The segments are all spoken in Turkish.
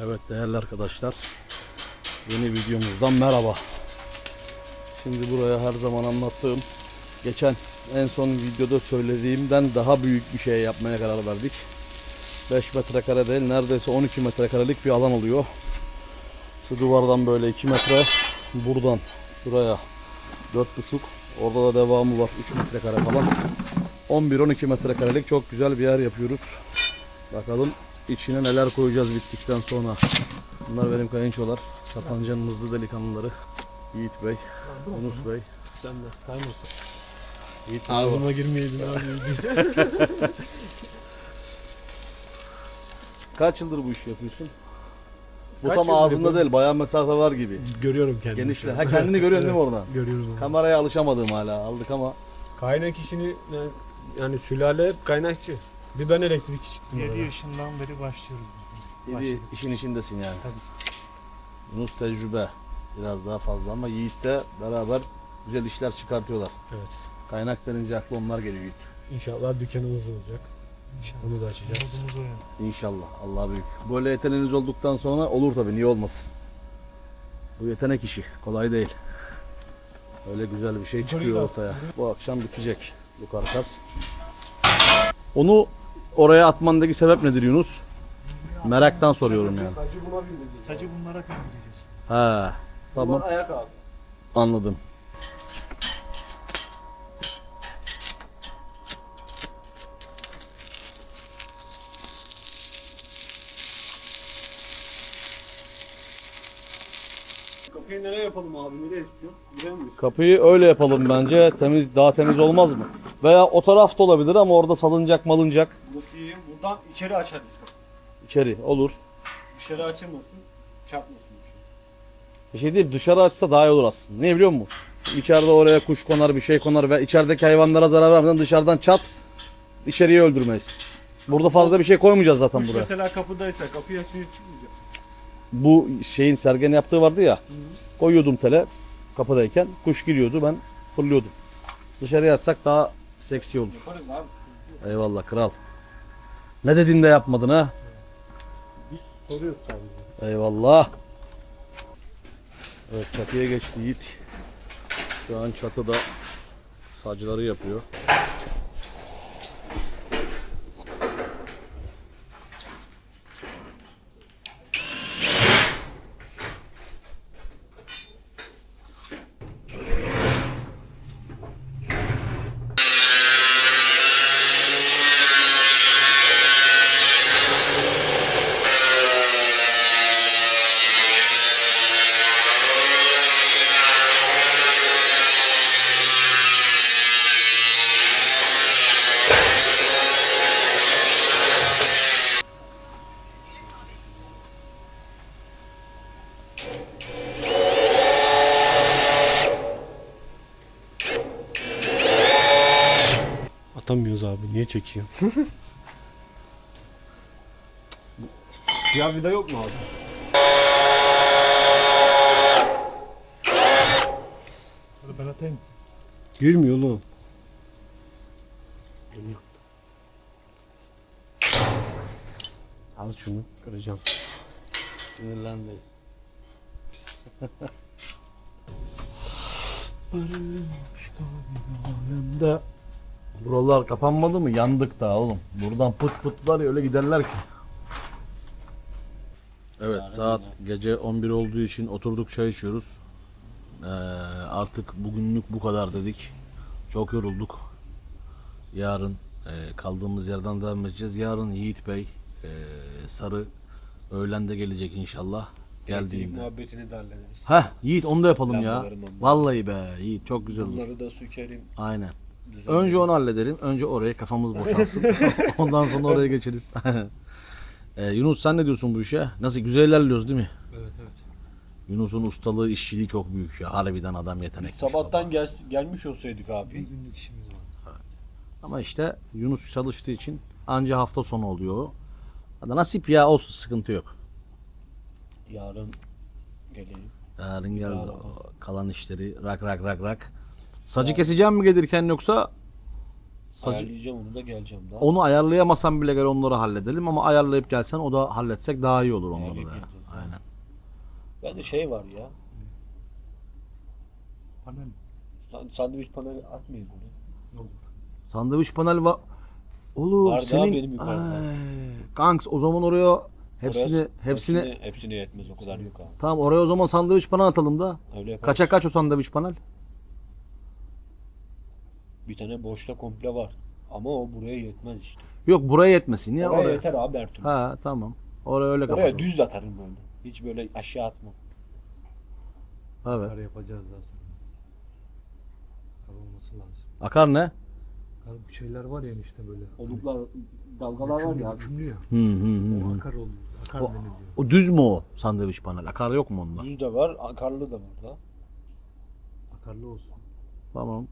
Evet değerli arkadaşlar. Yeni videomuzdan merhaba. Şimdi buraya her zaman anlattığım geçen en son videoda söylediğimden daha büyük bir şey yapmaya karar verdik. 5 metrekare değil neredeyse 12 metrekarelik bir alan oluyor. Şu duvardan böyle 2 metre buradan şuraya 4,5 orada da devamı var 3 metrekare falan. 11-12 metrekarelik çok güzel bir yer yapıyoruz. Bakalım içine neler koyacağız bittikten sonra. Bunlar benim kayınçolar. Sapanca'nın hızlı delikanlıları. Yiğit Bey, Yunus Bey. Sen de kaymasın. Yiğit Ağzıma girmeyeydin abi. Kaç yıldır bu işi yapıyorsun? Bu Kaç tam ağzında yapıyorum? değil, bayağı mesafe var gibi. Görüyorum kendimi. Genişle. Ha kendini görüyorsun değil mi oradan? Görüyorum onu. Kameraya alışamadım hala. Aldık ama Kaynak işini yani, yani sülale hep kaynakçı. Bir ben elektrikçi çıktım 7 orada. yaşından beri başlıyoruz. yedi Başladık. işin içindesin yani. Tabii. Yunus tecrübe biraz daha fazla ama Yiğit de beraber güzel işler çıkartıyorlar. Evet. Kaynak denince aklı onlar geliyor Yiğit. İnşallah dükkanımız olacak. Onu da açacağız. Umudumuz o yani. İnşallah. Allah büyük. Böyle yeteneğiniz olduktan sonra olur tabii. Niye olmasın? Bu yetenek işi. Kolay değil. Öyle güzel bir şey çıkıyor ortaya. Bu akşam bitecek bu karkas. Onu oraya atmandaki sebep nedir Yunus? Meraktan soruyorum yani. Sadece bunlara bindireceğiz. He. Tamam. ayak abi. Anladım. Kapıyı nereye yapalım abi? Nereye istiyorsun? Buraya mı Kapıyı öyle yapalım bence. Temiz, daha temiz olmaz mı? Veya o tarafta olabilir ama orada salınacak malınacak. Nasıl yiyeyim? Buradan içeri açarız kapıyı. İçeri olur. Dışarı açılmasın, çarpmasın bir şey. Bir şey değil dışarı açsa daha iyi olur aslında. Niye biliyor musun? İçeride oraya kuş konar bir şey konar ve içerideki hayvanlara zarar vermeden dışarıdan çat içeriye öldürmeyiz. Burada fazla bir şey koymayacağız zaten Kuş buraya. mesela kapıdaysa kapıyı açınca çıkmayacak. Bu şeyin Sergen yaptığı vardı ya. Koyuyordum tele kapıdayken kuş giriyordu ben fırlıyordum. Dışarıya atsak daha seksi olur. Eyvallah kral. Ne dedin de yapmadın ha? Soruyoruz sadece. Eyvallah. Evet çatıya geçti Yiğit. Şu an çatıda sacları yapıyor. Atamıyoruz abi. Niye çekiyor? Ya vida yok mu abi? Hadi ben atayım. Girmiyor oğlum. Yaptım. Al şunu. Kıracağım. Sinirlendi. Alemde Buralar kapanmadı mı? Yandık daha oğlum. Buradan pıt pıt var ya öyle giderler ki. Evet saat gece 11 olduğu için oturduk çay içiyoruz. Ee, artık bugünlük bu kadar dedik. Çok yorulduk. Yarın e, kaldığımız yerden devam edeceğiz. Yarın Yiğit Bey e, Sarı öğlende gelecek inşallah. Geldiğinde. muhabbetini de hallederiz. Heh Yiğit onu da yapalım ya. Lambaları, mambaları. Vallahi be Yiğit çok güzel olur. Bunları da sökerim. Aynen. Düzenlerim. Önce onu halledelim. Önce oraya kafamız boşalsın. Ondan sonra oraya geçeriz. Ee, Yunus sen ne diyorsun bu işe? Nasıl güzel ilerliyoruz değil mi? Evet evet. Yunus'un ustalığı, işçiliği çok büyük ya. Harbiden adam yetenekli. Sabahtan gel, gelmiş olsaydık abi. günlük işimiz var. Ama işte Yunus çalıştığı için anca hafta sonu oluyor. Hadi nasip ya olsun sıkıntı yok. Yarın geleyim. Yarın o kalan işleri rak rak rak rak. Sacı keseceğim mi gelirken yoksa Sacı- Ayarlayacağım onu da geleceğim daha. Onu ayarlayamasam bile gel onları halledelim ama ayarlayıp gelsen o da halletsek daha iyi olur onları da. Ayarlayıp ya. geleceğiz. Aynen. Bende şey var ya. Panel. san- Sandviç paneli atmayın bunu. Sandviç panel var. Oğlum Vardı senin benim yukarıda. Kanks o zaman oraya hepsini Oraya- hepsini hepsine yetmez o kadar yok abi. tamam oraya o zaman sandviç panel atalım da. Öyle yaparız. Kaça kaç o sandviç panel? Bir tane boşta komple var. Ama o buraya yetmez işte. Yok buraya yetmesin ya oraya, oraya. yeter abi her türlü. Ha tamam. Oraya öyle Oraya kapatalım. düz atarım böyle. Hiç böyle aşağı atmam. Evet. Kar yapacağız daha sonra. Kar olması lazım. Akar ne? Kar bu şeyler var ya işte böyle. Oluklar, dalgalar var ya abi. Hükümlü ya. Hı hı hı. O hı. akar oluyor. Akar O- deniliyor. O düz mü o sandviç panel? Akar yok mu onda? Düz de var, akarlı da var da. Akarlı olsun. Tamam.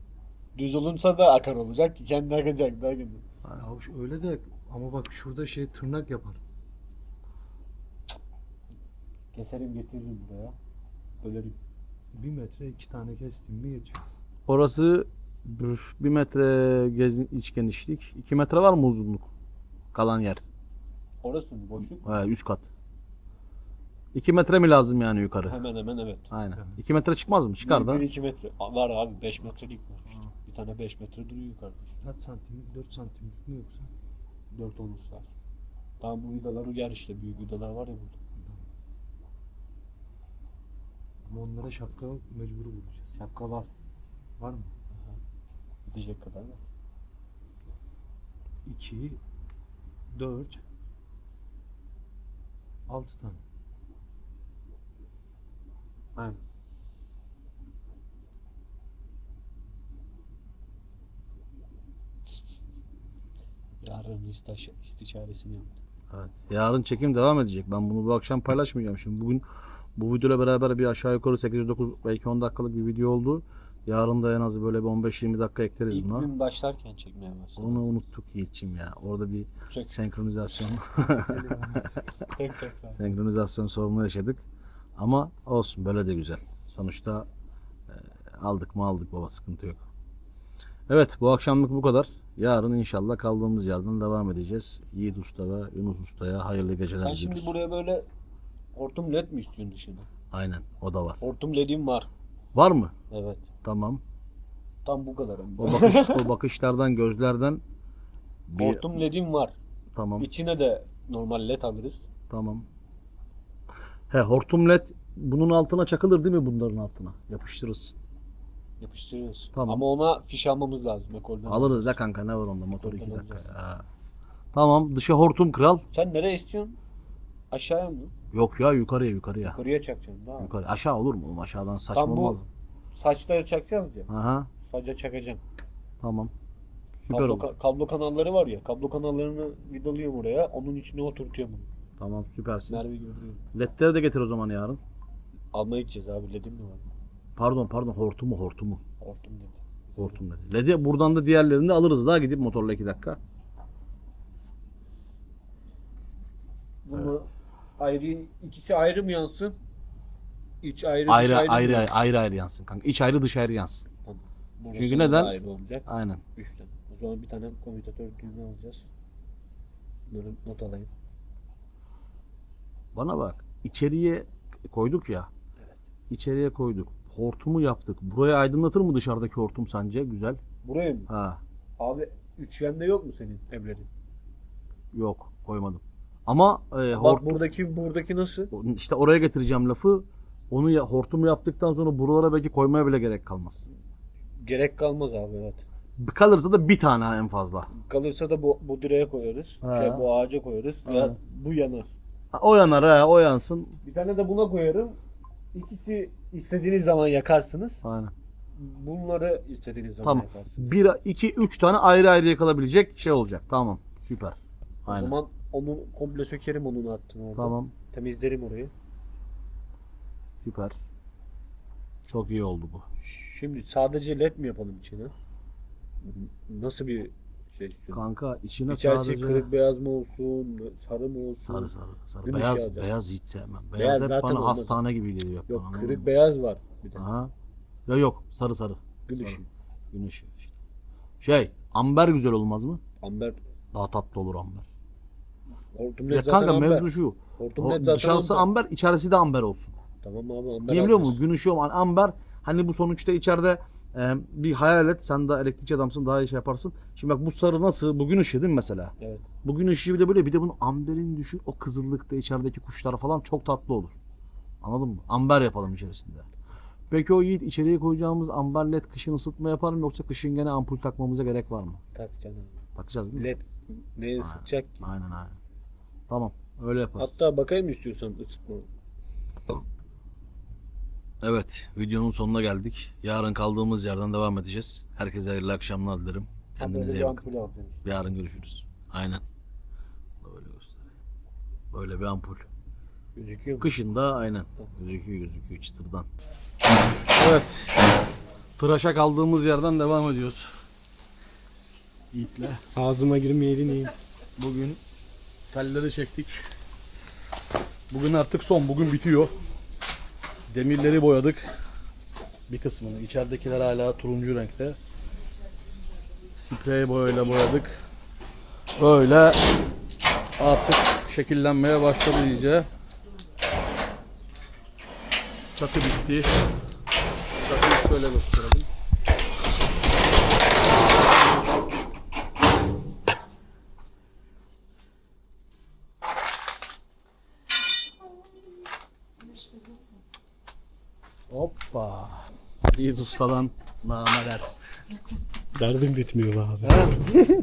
Düz olursa da akar olacak ki kendi akacak daha kendi. Ya şu- öyle de ama bak şurada şey tırnak yapar. Keserim getiririm buraya. Bölerim. Bir metre iki tane kestim mi yetiyor. Orası bir, bir metre gez, iç genişlik. iki metre var mı uzunluk? Kalan yer. Orası mı boşluk? Ha, üst kat. 2 metre mi lazım yani yukarı? Hemen hemen evet. Aynen. Evet. 2 metre çıkmaz mı? Çıkar da. 2 metre. Var abi 5 metrelik var işte. Bir tane 5 metre duruyor yukarıda. Kaç santimlik? 4 santimlik mi yoksa? 4 olması lazım. Tamam bu vidalar uyar işte. Büyük vidalar var ya burada. Ama onlara şapka mecbur vuracağız. Şapka var. Var mı? Gidecek kadar var. 2 4 6 tane. Aynen. Yarın istaş, istişaresini yaptım. Evet. Yarın çekim devam edecek. Ben bunu bu akşam paylaşmayacağım. Şimdi bugün bu videoyla beraber bir aşağı yukarı 8-9 belki 10 dakikalık bir video oldu. Yarın da en az böyle bir 15-20 dakika ekleriz İlk buna. gün başlarken çekmeye başladım. Onu unuttuk Yiğit'ciğim ya. Orada bir Sök. senkronizasyon senkronizasyon sorunu yaşadık. Ama olsun böyle de güzel. Sonuçta e, aldık mı aldık baba sıkıntı yok. Evet bu akşamlık bu kadar. Yarın inşallah kaldığımız yerden devam edeceğiz. Yiğit Usta ve Yunus Usta'ya hayırlı geceler Sen diliyoruz. şimdi buraya böyle hortum led mi istiyorsun dışına? Aynen o da var. Hortum led'im var. Var mı? Evet. Tamam. Tam bu kadar. O bakış o bakışlardan gözlerden bir Hortum led'im var. tamam İçine de normal led alırız. tamam. He hortum led bunun altına çakılır değil mi bunların altına? Yapıştırırız. Yapıştırırız. Tamam. Ama ona fiş almamız lazım ekolden. Alırız da kanka ne var onda motor Motordan 2 dakika. alacağız. Ha. Tamam dışı hortum kral. Sen nereye istiyorsun? Aşağıya mı? Yok ya yukarıya yukarıya. Yukarıya çakacaksın daha. Yukarı. Aşağı olur mu? oğlum? Aşağıdan saçma Tam bu olmaz. saçları çakacağız ya. Aha Saça çakacaksın. tamam. Süper Kablo, oldu. ka- kablo kanalları var ya. Kablo kanallarını vidalıyorum oraya. Onun içine oturtuyorum bunu. Tamam süpersin. Merve gönderiyorum. Ledleri de getir o zaman yarın. Almaya gideceğiz abi. Ledim mi var? Pardon pardon hortumu hortumu. Hortum led. Hortum dedi. Ledi buradan da diğerlerini de alırız daha gidip motorla 2 dakika. Bunu ayrı ikisi ayrı mı yansın? İç ayrı, dış Ayrı ayrı, ayrı ayrı, ayrı ayrı yansın kanka. İç ayrı dış ayrı yansın. Burası Çünkü neden? Ayrı olacak. Aynen. Üçten. O zaman bir tane komütatör düğme alacağız. Bunları not alayım. Bana bak. içeriye koyduk ya. İçeriye koyduk. Hortumu yaptık. Burayı aydınlatır mı dışarıdaki hortum sence? Güzel. Buraya mı? Ha. Abi üçgende yok mu senin evlerin? Yok koymadım. Ama e, Bak hort- buradaki buradaki nasıl? işte oraya getireceğim lafı. Onu ya, hortumu yaptıktan sonra buralara belki koymaya bile gerek kalmaz. Gerek kalmaz abi evet. Kalırsa da bir tane en fazla. Kalırsa da bu, bu direğe koyarız. Ha. Şey, bu ağaca koyarız. Ha. bu yanar. Ha, o yanar ha, o yansın. Bir tane de buna koyarım. İkisi istediğiniz zaman yakarsınız. Aynen. Bunları istediğiniz zaman Tamam. yakarsınız. Bir, iki, üç tane ayrı ayrı yakalabilecek şey olacak. Tamam. Süper. O Aynen. zaman onu komple sökerim onun hattını orada. Tamam. Temizlerim orayı. Süper. Çok iyi oldu bu. Şimdi sadece led mi yapalım içine? Nasıl bir istiyorsun? Kanka içine İçerisi sadece kırık beyaz mı olsun, sarı mı olsun? sarı sarı sarı. Gün beyaz alacağız. beyaz hiç sevmem. Beyaz, Beyaz hep zaten bana olmaz. hastane gibi geliyor. Yok bana, anladın kırık mı? beyaz var bir de. Aha. Ya yok sarı sarı. Gün sarı. ışığı. Gün ışığı işte. Şey, amber güzel olmaz mı? Amber. Daha tatlı olur amber. Hortum Ya zaten kanka amber. mevzu şu. Hortum led zaten dışarısı amber. amber, içerisi de amber olsun. Tamam abi amber. Niye biliyor amber. musun? Gün ışığı olan amber hani bu sonuçta içeride e, bir hayal et. Sen de elektrikçi adamsın daha iyi şey yaparsın. Şimdi bak bu sarı nasıl? Bu gün ışığı değil mi mesela? Evet. Bugün ışığı bir de böyle bir de bunun amberin düşün o kızıllıkta içerideki kuşlar falan çok tatlı olur. Anladın mı? Amber yapalım içerisinde. Peki o Yiğit içeriye koyacağımız amber led kışın ısıtma yapar mı yoksa kışın gene ampul takmamıza gerek var mı? Tak canım. Takacağız değil mi? Led neye sıkacak ki? Aynen aynen. Tamam öyle yaparız. Hatta bakayım istiyorsan ısıtma. Evet videonun sonuna geldik. Yarın kaldığımız yerden devam edeceğiz. Herkese hayırlı akşamlar dilerim. Kendinize iyi bakın. Yarın görüşürüz. Aynen. Böyle göstereyim. Böyle bir ampul. Gözüküyor mu? Kışında aynen. Gözüküyor gözüküyor çıtırdan. Evet. Tıraşa kaldığımız yerden devam ediyoruz. Yiğit'le. Ağzıma girmeyeydin iyi. Bugün telleri çektik. Bugün artık son. Bugün bitiyor. Demirleri boyadık. Bir kısmını. İçeridekiler hala turuncu renkte. Sprey boyayla boyadık. Böyle artık şekillenmeye başladı iyice. Çatı bitti. Çatıyı şöyle gösterelim. Hoppa. Yiğit Usta'dan nameler. Derdim bitmiyor be abi.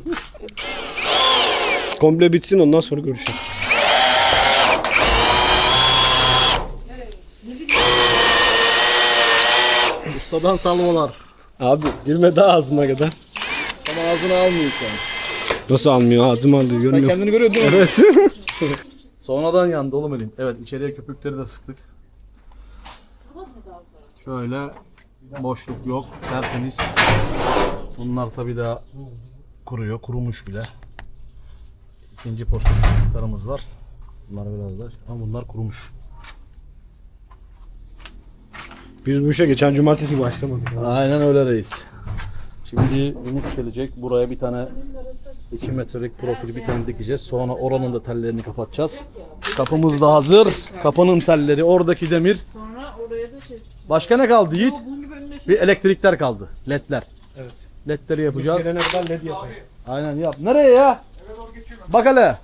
Komple bitsin ondan sonra görüşelim. Ustadan salmalar. Abi girme daha ağzıma kadar. Ama ağzına almıyor şu an. Nasıl almıyor? Ağzıma alıyor. Sen Görmüyor. kendini görüyor değil mi? Evet. Sonradan yandı oğlum elim. Evet içeriye köpükleri de sıktık. Şöyle boşluk yok. Tertemiz. Bunlar tabi daha kuruyor. Kurumuş bile. İkinci posta sıktıklarımız var. Bunlar biraz da ama bunlar kurumuş. Biz bu işe geçen cumartesi başlamadık. Aynen öyle reis. Şimdi Yunus gelecek. Buraya bir tane 2 metrelik profil bir tane dikeceğiz. Sonra oranın da tellerini kapatacağız. Kapımız da hazır. Kapının telleri, oradaki demir. Sonra oraya da şey. Başka ne kaldı Yiğit? Şey. Bir elektrikler kaldı. Ledler. Evet. Ledleri yapacağız. Gelene kadar led yapalım. Aynen yap. Nereye ya? Bak hele.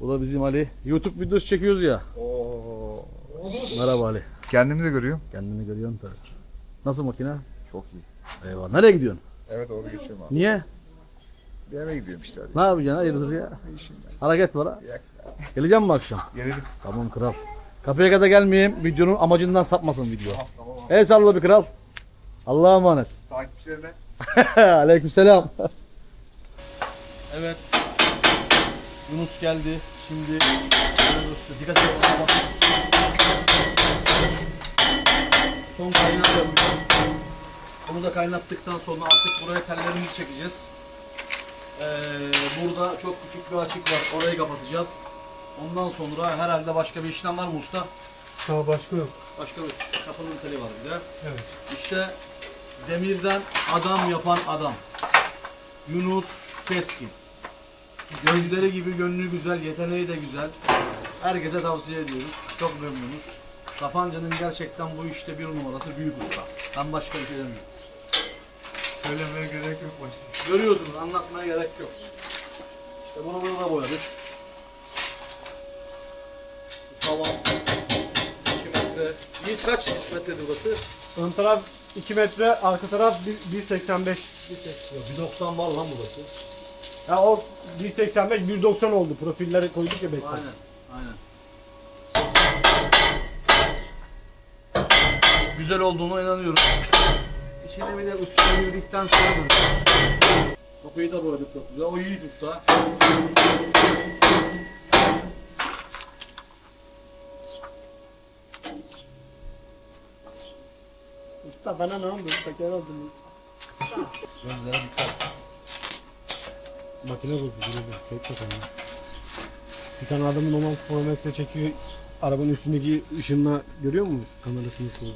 Bu da bizim Ali. YouTube videosu çekiyoruz ya. Merhaba Ali. Kendimi de görüyorum. Kendini görüyorsun tabii. Nasıl makine? Çok iyi. Eyvallah. Nereye gidiyorsun? Evet doğru geçiyorum abi. Niye? Bir eve gidiyorum işte. Hadi. Ne yapacaksın? Hayırdır ya? İşim var. Hareket var ha. Yak. Geleceğim mi akşam? Gelirim. Tamam kral. Kapıya kadar gelmeyeyim. Videonun amacından sapmasın video. El salla bir kral. Allah'a emanet. Takipçilerine Aleykümselam. evet. Yunus geldi. Şimdi Yunus'ta dikkat et. bak. Son kaynağı yapacağım. Onu da kaynattıktan sonra artık buraya tellerimizi çekeceğiz. Ee, burada çok küçük bir açık var. Orayı kapatacağız. Ondan sonra herhalde başka bir işlem var mı usta? Ha başka yok. Başka bir kapının teli var bir de. Evet. İşte demirden adam yapan adam. Yunus Keskin. Gözleri gibi gönlü güzel, yeteneği de güzel. Herkese tavsiye ediyoruz. Çok memnunuz. Sapanca'nın gerçekten bu işte bir numarası büyük usta. Ben başka bir şey demiyorum. söylemeye gerek yok başka. Görüyorsunuz anlatmaya gerek yok. İşte bunu burada boyadık. Tavan 2 metre. Yiğit kaç metre burası? Ön taraf 2 metre, arka taraf 1.85. 1.90 var lan burası. Ya o 1.85, 1.90 oldu. Profilleri koyduk ya 5 Aynen. Aynen. Güzel olduğuna inanıyorum. İçine bir de üstüne girdikten sonra böyle. Kapıyı da boyadık çok güzel. O Yiğit Usta. Usta bana ne oldu? Teker oldum. Gözlere dikkat. Makine bozdu. Dur Çek bakalım. Bir tane adamın 16 Pro Max'e çekiyor. Arabanın üstündeki ışınla görüyor musun? Kamerasını nasıl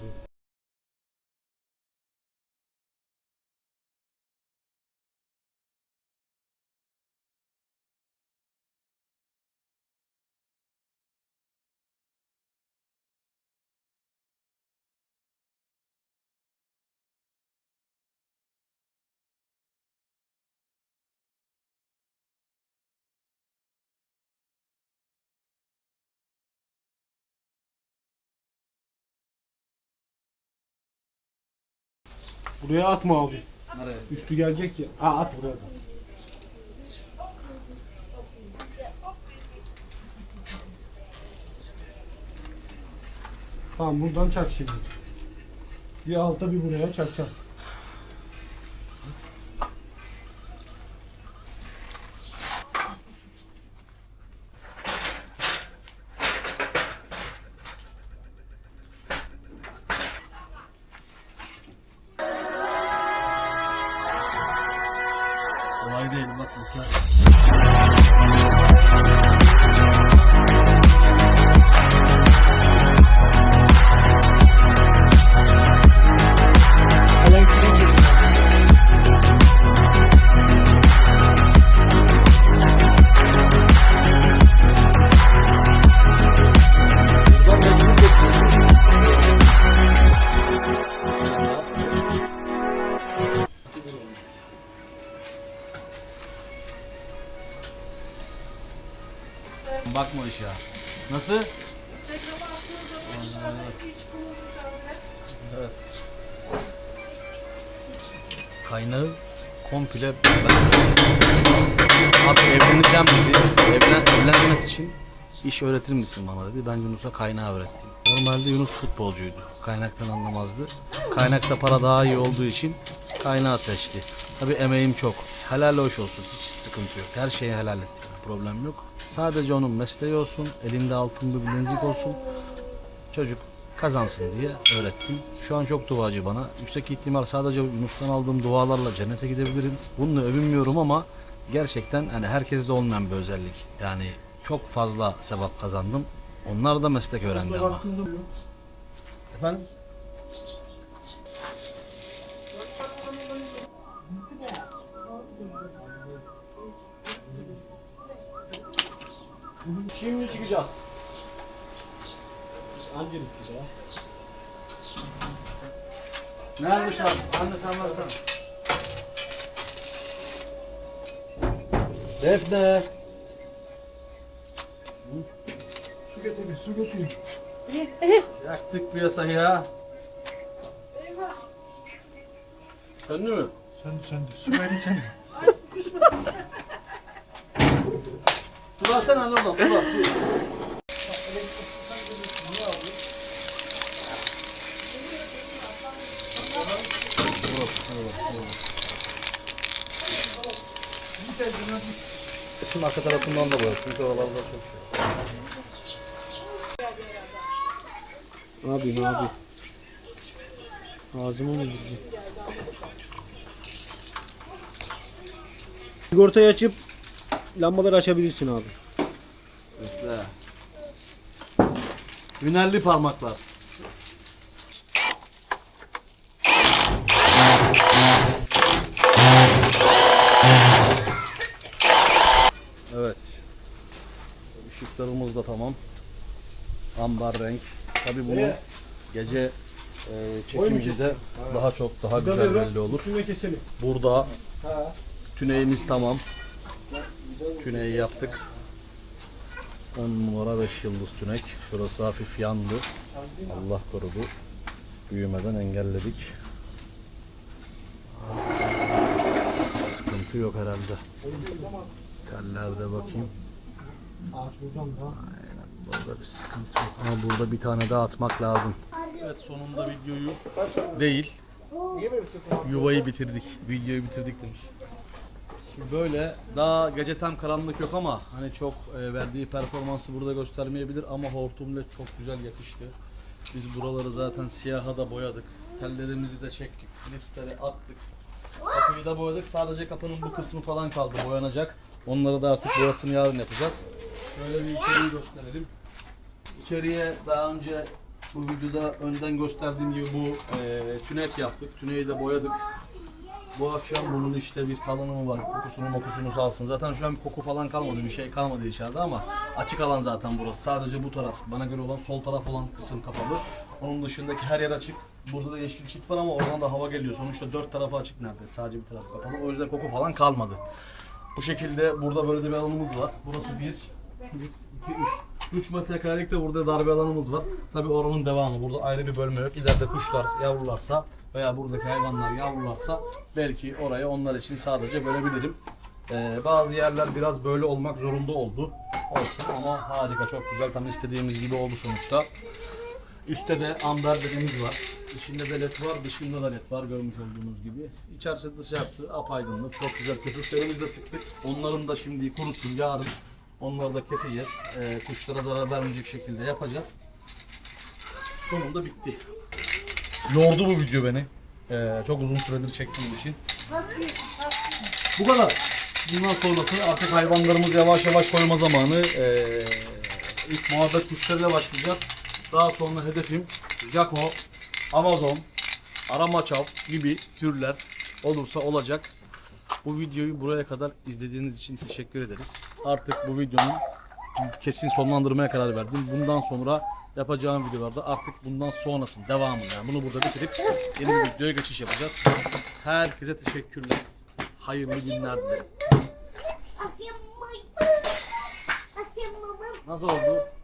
Buraya atma abi. Nereye? Üstü gelecek ya. Ha at buraya. Tamam buradan çak şimdi. Bir alta bir buraya çakacağım. Kolay iş öğretir misin bana dedi. Ben Yunus'a kaynağı öğrettim. Normalde Yunus futbolcuydu. Kaynaktan anlamazdı. Kaynakta para daha iyi olduğu için kaynağı seçti. Tabi emeğim çok. Helal hoş olsun. Hiç sıkıntı yok. Her şeyi helal ettim. Problem yok. Sadece onun mesleği olsun. Elinde altın bir bilezik olsun. Çocuk kazansın diye öğrettim. Şu an çok duacı bana. Yüksek ihtimal sadece Yunus'tan aldığım dualarla cennete gidebilirim. Bununla övünmüyorum ama gerçekten hani herkeste olmayan bir özellik. Yani çok fazla sevap kazandım. Onlar da meslek öğrendi ama. Efendim? Şimdi çıkacağız. Anca bitti ya. Nerede şu an? Anne sen versene. Defne. Su getir, su getir. Yaktık piyasayı ya. Söndü mü? Söndü söndü. Su verin seni. Su versene anne oradan. Su ver. Su. Şimdi arka tarafından da boya çünkü oralarda çok şey. Abi abi? Ağzıma mı girdi? Sigortayı açıp lambaları açabilirsin abi. Bekle. Hünerli parmaklar. Işıklarımız da tamam. Ambar renk. Tabi bunu gece e, çekimcide daha çok daha güzel belli olur. Keselim. Burada Ha. Tüneyimiz tamam. Tüneyi yaptık. 10 numara 5 yıldız tünek. Şurası hafif yandı. Allah korudu. Büyümeden engelledik. Sıkıntı yok herhalde. Tellerde bakayım. Ağaç hocam da. Burada bir sıkıntı yok. Ama burada bir tane daha atmak lazım. Evet sonunda videoyu değil. Yuvayı bitirdik. Videoyu bitirdik demiş. Şimdi böyle daha gece tam karanlık yok ama hani çok e, verdiği performansı burada göstermeyebilir ama hortumla çok güzel yakıştı. Biz buraları zaten siyaha da boyadık. Tellerimizi de çektik. Klipsleri attık. Kapıyı da boyadık. Sadece kapının bu kısmı falan kaldı boyanacak. Onları da artık boyasını yarın yapacağız. Şöyle bir içeriği gösterelim. İçeriye daha önce bu videoda önden gösterdiğim gibi bu e, tünek yaptık. Tüneyi de boyadık. Bu akşam bunun işte bir salınımı var. Kokusunu mokusunu salsın. Zaten şu an bir koku falan kalmadı. Bir şey kalmadı içeride ama açık alan zaten burası. Sadece bu taraf. Bana göre olan sol taraf olan kısım kapalı. Onun dışındaki her yer açık. Burada da yeşil çit var ama oradan da hava geliyor. Sonuçta dört tarafı açık neredeyse. Sadece bir tarafı kapalı. O yüzden koku falan kalmadı. Bu şekilde burada böyle de bir alanımız var. Burası bir, bir, iki, üç. 3 metrekarelik de burada darbe alanımız var. Tabi oranın devamı. Burada ayrı bir bölme yok. İleride kuşlar yavrularsa veya buradaki hayvanlar yavrularsa belki oraya onlar için sadece bölebilirim. Ee, bazı yerler biraz böyle olmak zorunda oldu. Olsun ama harika çok güzel. Tam istediğimiz gibi oldu sonuçta. Üstte de amber dediğimiz var. İçinde de led var, dışında da led var görmüş olduğunuz gibi. İçerisi dışarısı apaydınlık. Çok güzel köpüklerimizi de sıktık. Onların da şimdi kurusun yarın. Onları da keseceğiz. Ee, kuşlara zarar vermeyecek şekilde yapacağız. Sonunda bitti. Yordu bu video beni. Ee, çok uzun süredir çektiğim için. Bu kadar. Bundan sonrası artık hayvanlarımız yavaş yavaş koyma zamanı. Ee, ilk muhabbet kuşlarıyla başlayacağız. Daha sonra hedefim Jako, Amazon, Aramaçav gibi türler olursa olacak. Bu videoyu buraya kadar izlediğiniz için teşekkür ederiz. Artık bu videonun kesin sonlandırmaya karar verdim. Bundan sonra yapacağım videolarda artık bundan sonrasın devamını yani bunu burada bitirip yeni bir videoya geçiş yapacağız. Herkese teşekkürler. Hayırlı günler dilerim. Nasıl oldu?